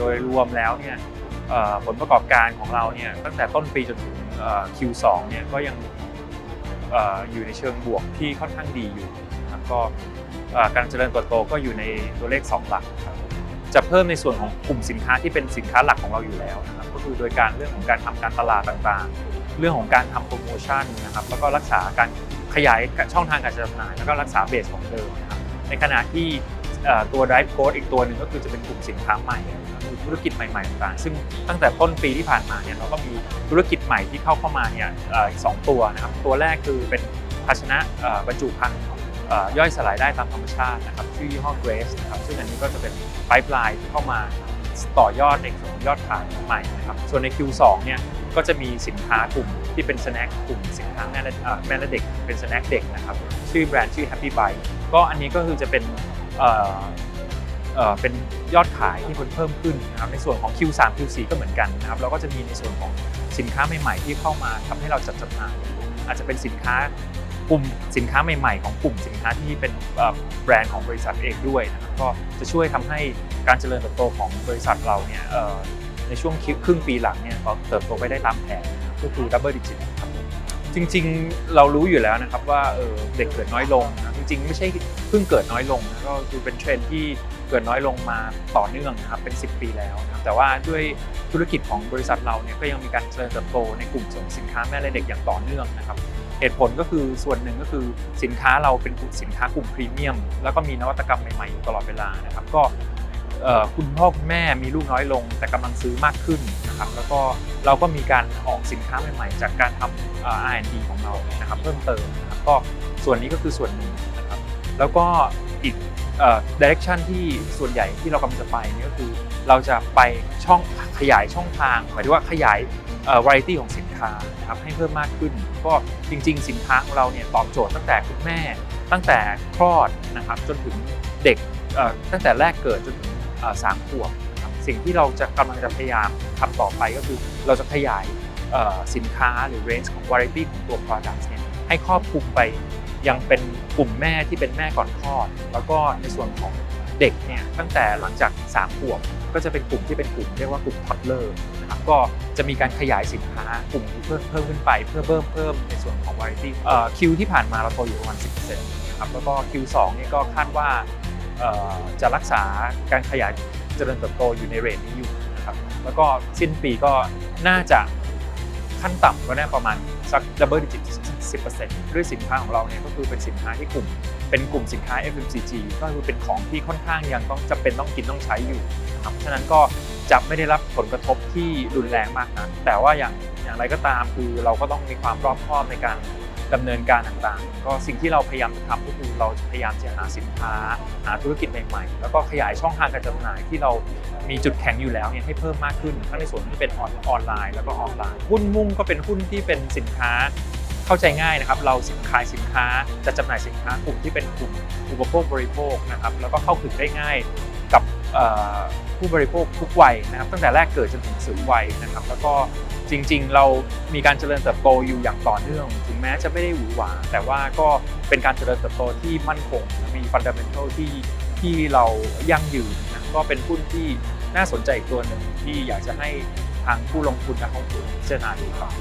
โดยรวมแล้วเนี่ยผลประกอบการของเราเนี่ยตั้งแต่ต้นปีจนถึง Q2 เนี่ยก็ยังออยู่ในเชิงบวกที่ค่อนข้างดีอยู่นะครับก็การเจริญเติบโตก็อยู่ในตัวเลข 2 หลักครับจะเพิ่มในส่วนของกลุ่มสินค้าที่เป็นสินค้าหลักของเราอยู่แล้วนะครับก็คือโดยการเรื่องของการทำการตลาดต่างๆ เรื่องของการทำโปรโมชั่นนะครับแล้วก็รักษาการขยายช่องทางการจำหน่ายแล้วก็รักษาเบสของเดิมนะครับในขณะที่ ตัว drive growth อีกตัวหนึ่งก็คือจะเป็นกลุ่มสินค้าใหม่นะครับมีธุรกิจใหม่ๆต่างๆซึ่งตั้งแต่ต้นปีที่ผ่านมาเนี่ยเราก็มีธุรกิจใหม่ที่เข้าเข้ามาเนี่ยสองตัวนะครับตัวแรกคือเป็นภาชนะบรรจุภัณฑ์เอ่อย่อยสลายได้ตามธรรมชาตินะครับชื่อยี่ห้อ Grace นะครับซึ่งอันนี้ก็จะเป็นไพ p e ไลน์ที่เข้ามาต่อยอดในส่วนยอดขายใหม่นะครับส่วนใน Q2 เนี่ยก็จะมีสินค้ากลุ่มที่เป็นสแน็คกลุ่มสินค้าแม่และเอ่อแม่และเด็กเป็นสแน็คเด็กนะครับชื่อแบรนด์ชื่อ Happy Bite ก็อันนี้ก็คือจะเป็น เเเป็นยอดขายที่เพิ่มขึ้นนะครับในส่วนของ Q3 Q4 ก็เหมือนกันนะครับแล้วก็จะมีในส่วนของสินค้าใหม่ ๆ ที่เข้ามาทำให้เราจัดจำหน่ายอาจจะเป็นสินค้ากลุ่มสินค้าใหม่ๆ ของกลุ่มสินค้าที่เป็นแบรนด์ของบริษัทเองด้วยนะครับก็จะช่วยทำให้การเจริญเติบโตของบริษัทเราเนี่ยในช่วงครึ่งปีหลังเนี่ยก็เติบโตไปได้ตามแผนก็คือ double digit ครับจริงๆ เรารู้อยู่แล้วนะครับว่าเเด็กเกิดน้อยลงนะ ริง ๆ ไม่ใช่เพิ่งเกิดน้อยลงนะก็คือเป็นเทรนด์ที่เกิดน้อยลงมาต่อเนื่องนะครับเป็น 10 ปีแล้วนะครับแต่ว่าด้วยธุรกิจของบริษัทเราเนี่ยก็ยังมีการเจริญเติบโตในกลุ่มส่งสินค้าแม่และเด็กอย่างต่อเนื่องนะครับเหตุผลก็คือส่วนหนึ่งก็คือสินค้าเราเป็นสินค้ากลุ่มพรีเมียม แล้วก็มีนวัตกรรมใหม่ๆอยู่ตลอดเวลานะครับก็คุณพ่อคุณแม่มีลูกน้อยลง แต่กำลังซื้อมากขึ้น นะครับแล้วก็เราก็มีการออกสินค้าใหม่ๆ จากการทำ R&D ของเรานะครับเพิ่มเติมนะครับก็ส่วนนี้ก็คือส่วนหนึ่งนะครับแล้วก็อีกเอ่อ direction ที่ส่วนใหญ่ที่เรากำลังจะไปนี่ก็คือเราจะไปช่องขยายช่องทางหมายถึงว่าขยายเอ่อ variety ของสินค้านะครับให้เพิ่มมากขึ้น ก็จริง ๆ สินค้าของเราเนี่ยตอบโจทย์ตั้งแต่คุณแม่ ตั้งแต่คลอดนะครับจนถึงเด็กตั้งแต่แรกเกิดจนถึงสามขวบ สิ่งที่เราจะกำลังจะพยายามทำต่อไปก็คือเราจะขยายสินค้าหรือ range ของ variety ของตัว product เนี่ยให้ครอบคลุมไปยังเป็นกลุ่มแม่ที่เป็นแม่ก่อนคลอด แล้วก็ในส่วนของเด็กเนี่ยตั้งแต่หลังจากสามขวบก็จะเป็นกลุ่มที่เป็นกลุ่มเรียกว่ากลุ่มท็อดเลอร์นะครับก็จะมีการขยายสินค้ากลุ่มนี้เพิ่มเพิ่มขึ้นไปเพื่อเพิ่มเพิ่มในส่วนของ variety คิวที่ผ่านมาเราโตอยู่ประมาณ10%นะครับแล้วก็ Q2 นี่ก็คาดว่าจะรักษาการขยาย เจริญเติบโตอยู่ในเรทนี้อยู่นะครับแล้วก็สิ้นปีก็น่าจะขั้นต่ำก็น่าประมาณสัก double digit 10%ด้วยสินค้าของเราเนี่ยก็คือเป็นสินค้าที่กลุ่ม เป็นกลุ่มสินค้า FMCG ก็คือเป็นของที่ค่อนข้างยังต้องจำเป็นต้องกินต้องใช้อยู่นะครับฉะนั้นก็จะไม่ได้รับผลกระทบที่รุนแรงมากนะแต่ว่าอย่างอย่างไรก็ตามคือเราก็ต้องมีความรอบคอบในการ ดำเนินการต่างๆ ก็สิ่งที่เราพยายามจะทำก็คือเราพยายามจะหาสินค้า หาธุรกิจใหม่ๆ แล้วก็ขยายช่องทางการจำหน่ายที่เรามีจุดแข็งอยู่แล้วเนี่ยให้เพิ่มมากขึ้นทั้งในส่วนที่เป็นออนไลน์แล้วก็ออฟไลน์หุ้นมุ่งก็เป็นหุ้นที่เป็นสินค้าเข้าใจง่ายนะครับ เราสินขายสินค้าจะจำหน่ายสินค้ากลุ่มที่เป็นกลุ่มอุปโภคบริโภคนะครับแล้วก็เข้าถึงได้ง่าย ผู้บริโภคทุกวัยนะครับตั้งแต่แรกเกิดจนถึงสูงวัยนะครับ แล้วก็จริง ๆ เรามีการเจริญเติบโตอยู่อย่างต่อเนื่อง ถึงแม้จะไม่ได้หวือหวา แต่ว่าก็เป็นการเจริญเติบโตที่มั่นคง มีฟันดัมเ n นทัลที่ที่เรายั่งยืนนะก็เป็นหุ้นที่น่าสนใจอีกตัวหนึ่งที่อยากจะให้ทางผู้ลงทุนนักลงทุนพิจารณาดูครับ